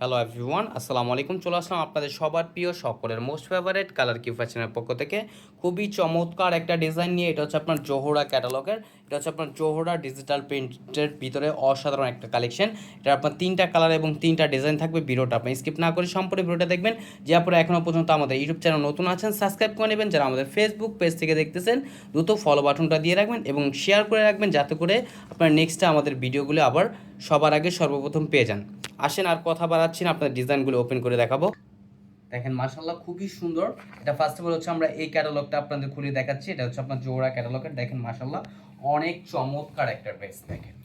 Hello everyone আসসালামু আলাইকুম চলে আসলাম আপনাদের সবার প্রিয় সকলের মোস্ট ফেভারিট কালার কি ফ্যাশনের পক্ষ থেকে। খুবই চমৎকার একটা ডিজাইন নিয়ে এটা হচ্ছে আপনার জোহরা ক্যাটালগের এটা হচ্ছে আপনার জোহরা ডিজিটাল প্রিন্টের ভিতরে অসাধারণ একটা কালেকশন এটা আপনার তিনটা কালার এবং তিনটা ডিজাইন থাকবে। ভিডিওটা আপনি স্কিপ না করে সম্পূর্ণ ভিডিওটা দেখবেন। যে আপনারা এখনও পর্যন্ত আমাদের ইউটিউব চ্যানেল নতুন আছেন সাবস্ক্রাইব করে নেবেন। যারা আমাদের ফেসবুক পেজ থেকে দেখতেছেন, দ্রুত ফলো বাটনটা দিয়ে রাখবেন এবং শেয়ার করে রাখবেন। যাতে করে আপনার নেক্সটটা আমাদের ভিডিওগুলো আবার সবার আগে সর্বপ্রথম পেয়ে যান। আসেন আর কথা বাড়াচ্ছি না, আপনার ডিজাইনগুলো ওপেন করে দেখাবো। দেখেন মার্শাল্লাহ খুবই সুন্দর। এটা ফার্স্ট অফ অল হচ্ছে আমরা এই ক্যাটালগটা আপনাদের খুলে দেখাচ্ছি। এটা হচ্ছে আপনার জোড়া ক্যাটালগের দেখেন মার্শাল্লাহ অনেক চমৎকার একটা ড্রেস দেখেন।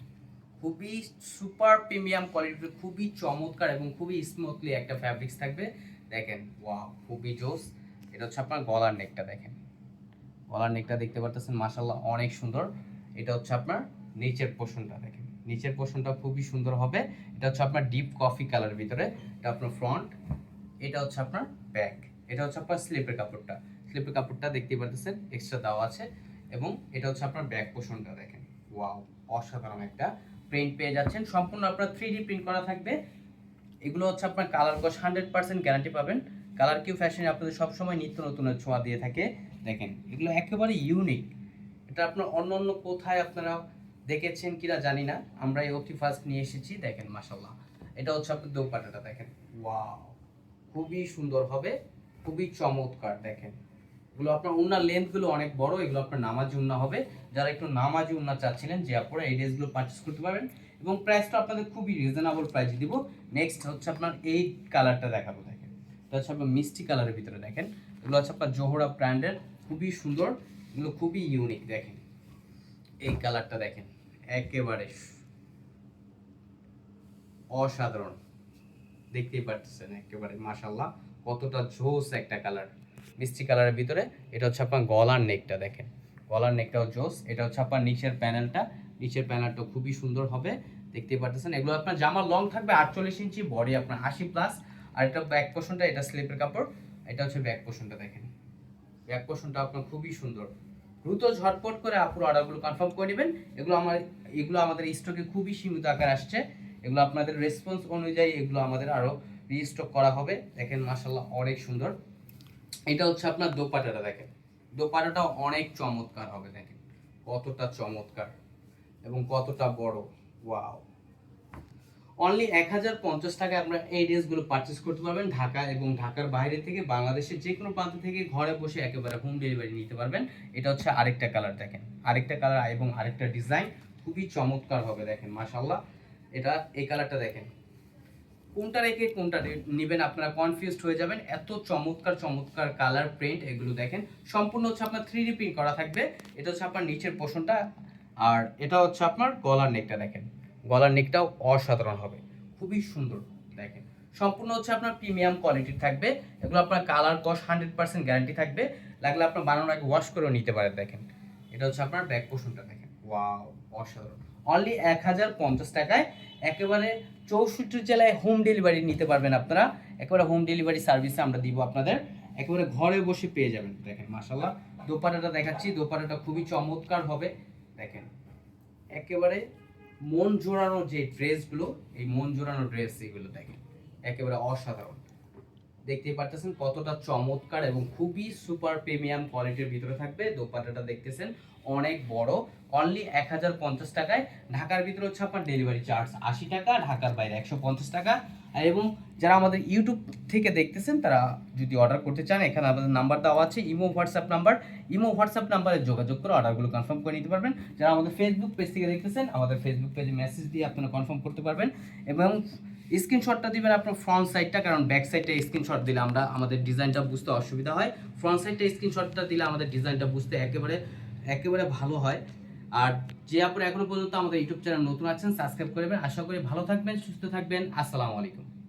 খুবই সুপার প্রিমিয়াম কোয়ালিটির খুবই চমৎকার এবং খুবই স্মুথলি একটা ফ্যাব্রিক্স থাকবে। দেখেন ওয়াও খুবই জোস। এটা হচ্ছে আপনার গলার নেকটা দেখেন। গলার নেকটা দেখতে পারতেছেন মাশাল্লাহ অনেক সুন্দর। এটা হচ্ছে আপনার নিচের পোর্শনটা দেখেন। নিচের পোর্শনটা খুবই সুন্দর হবে। এটা হচ্ছে আপনার ডিপ কফি কালার ভিতরে। এটা আপনার ফ্রন্ট এটা হচ্ছে আপনার ব্যাক এটা হচ্ছে আপনার স্লিপের কাপড়টা। স্লিপের কাপড়টা দেখতেই পারতেছেন এক্সট্রা দেওয়া আছে। এবং এটা হচ্ছে আপনার ব্যাক পোর্শনটা দেখেন। ওয়াও অসাধারণ একটা প্রিন্ট পেয়ে যাচ্ছেন। সম্পূর্ণ আপনার থ্রি প্রিন্ট করা থাকবে। এগুলো হচ্ছে আপনার কালার কস হান্ড্রেড পার্সেন্ট গ্যারান্টি পাবেন। কালার কিউ ফ্যাশনে আপনাদের সবসময় নিত্য নতুনের ছোঁয়া দিয়ে থাকে। দেখেন, এগুলো একেবারে ইউনিক এটা আপনার অন্য অন্য কোথায় আপনারা দেখেছেন কিনা জানি না। আমরা এই অতি ফার্স্ট নিয়ে এসেছি, দেখেন মাসাল্লাহ এটা হচ্ছে আপনার দোপাটাটা দেখেন। ওয়াও খুবই সুন্দর হবে, খুবই চমৎকার, দেখেন। এগুলো আপনার উন্নার লেন্থগুলো অনেক বড়, এগুলো আপনার নামাজি উন্না হবে। যারা একটু নামাজি উন্না চাচ্ছিলেন, যে আপনারা এই ড্রেসগুলো পারচেস করতে পারবেন। এবং প্রাইসটা আপনাদের খুবই রিজনেবল প্রাইসে দিব। নেক্সট হচ্ছে আপনার এই কালারটা দেখাবো, দেখেন। এটা হচ্ছে আপনার মিষ্টি কালারের ভিতরে, দেখেন। এগুলো হচ্ছে আপনার জোহরা ব্র্যান্ডের খুবই সুন্দর, এগুলো খুবই ইউনিক দেখেন। এই কালারটা দেখেন, একেবারে অসাধারণ। দেখতেই পাচ্ছেন একেবারে মাশাল্লাহ কতটা জোস একটা কালার। মিষ্টি কালারের ভিতরে, এটা হচ্ছে আপনার গলার নেকটা, দেখেন। গলার নেকটাও জোস, এটা হচ্ছে আপনার নিচের প্যানেলটা। নিচের প্যানেলটা খুবই সুন্দর হবে, দেখতেই পাচ্ছেন এগুলো আপনার জামা লং থাকবে আটচল্লিশ ইঞ্চি, বডি আপনার আশি প্লাস। আর এটা ব্যাক পোর্শনটা এটা স্লিপের কাপড়, এটা হচ্ছে ব্যাক পোর্শনটা দেখেন। ব্যাক পোর্শনটা আপনার খুবই সুন্দর। দ্রুত ঝটপট করে আপুর অর্ডারগুলো কনফার্ম করে নেবেন। এগুলো আমার, এগুলো আমাদের স্টকে খুবই সীমিত আকার আসছে। এগুলো আপনাদের রেসপন্স অনুযায়ী এগুলো আমাদের আরও রিস্টক করা হবে। দেখেন মাসাল্লাহ অনেক সুন্দর। এটা হচ্ছে আপনার দোপাটাটা দেখেন। দোপাটাটা অনেক চমৎকার হবে দেখেন। কতটা চমৎকার এবং কতটা বড়। ওয়াও। অনলি এক হাজার পঞ্চাশ টাকায় আপনারা এই ড্রেসগুলো পারচেস করতে পারবেন ঢাকা এবং ঢাকার বাইরে থেকে বাংলাদেশের যে কোনো প্রান্ত থেকে ঘরে বসে একেবারে হোম ডেলিভারি নিতে পারবেন। এটা হচ্ছে আরেকটা কালার দেখেন। আরেকটা কালার এবং আরেকটা ডিজাইন খুবই চমৎকার হবে দেখেন মাশাল্লাহ এটা, এই কালারটা দেখেন। কোনটা রেখে কোনটা নেবেন আপনারা কনফিউজড হয়ে যাবেন। এত চমৎকার চমৎকার কালার প্রিন্ট এগুলো দেখেন। সম্পূর্ণ হচ্ছে আপনার থ্রি ডি প্রিন্ট করা থাকবে। এটা হচ্ছে আপনার নিচের পোষণটা আর এটা হচ্ছে আপনার গলার নেকটা দেখেন। গলার নেকটাও অসাধারণ হবে। খুবই সুন্দর, দেখেন। সম্পূর্ণ হচ্ছে আপনার প্রিমিয়াম কোয়ালিটির থাকবে। এগুলো আপনার কালার কস হান্ড্রেড পার্সেন্ট গ্যারান্টি থাকবে। লাগলে আপনার বানানোর আগে ওয়াশ করেও নিতে পারেন, দেখেন। এটা হচ্ছে আপনার ব্যাক পোষণটা দেখেন। ওয়াও অসাধারণ। অনলি এক হাজার পঞ্চাশ টাকায় একেবারে চৌষট্টি জেলায় হোম ডেলিভারি নিতে পারবেন আপনারা। একেবারে হোম ডেলিভারি সার্ভিসে আমরা দিব আপনাদের। একেবারে ঘরে বসে পেয়ে যাবেন, দেখেন মাসাল্লাহ দোপাটাটা দেখাচ্ছি দোপাটাটা খুবই চমৎকার হবে, দেখেন। একেবারে মন জোড়ানো যে ড্রেসগুলো এই মন জোড়ানো ড্রেস এগুলো দেখেন। একেবারে অসাধারণ। দেখতেই পারতেছেন কতটা চমৎকার এবং খুবই সুপার প্রিমিয়াম কোয়ালিটির ভিতরে থাকবে। দোপাটাটা দেখতেছেন অনেক বড়। অনলি এক হাজার পঞ্চাশ টাকায় ঢাকার ভিতরে হচ্ছে আপনার ডেলিভারি চার্জ আশি টাকা, ঢাকার বাইরে একশো পঞ্চাশ টাকা। এবং যারা আমাদের ইউটিউব থেকে দেখতেছেন, তারা যদি অর্ডার করতে চান, এখানে আমাদের নাম্বার দেওয়া আছে imo WhatsApp number imo WhatsApp নাম্বারে যোগাযোগ করে অর্ডারগুলো কনফার্ম করে নিতে পারবেন। যারা আমাদের ফেসবুক পেজ থেকে দেখতেছেন, আমাদের ফেসবুক পেজে মেসেজ দিয়ে আপনারা কনফার্ম করতে পারবেন। এবং স্ক্রিনশটটা দিবেন আপনার ফ্রন্ট সাইডটা কারণ ব্যাক সাইডটা স্ক্রিনশট দিলে আমরা আমাদের ডিজাইনটা বুঝতে অসুবিধা হয়। ফ্রন্ট সাইডটা স্ক্রিনশটটা দিলে আমাদের ডিজাইনটা বুঝতে একেবারে একেবারে ভালো হয়। আর যে আপনারা এখনও পর্যন্ত আমাদের ইউটিউব চ্যানেল নতুন আছেন সাবস্ক্রাইব করবেন। আশা করি ভালো থাকবেন, সুস্থ থাকবেন। আসসালামু আলাইকুম।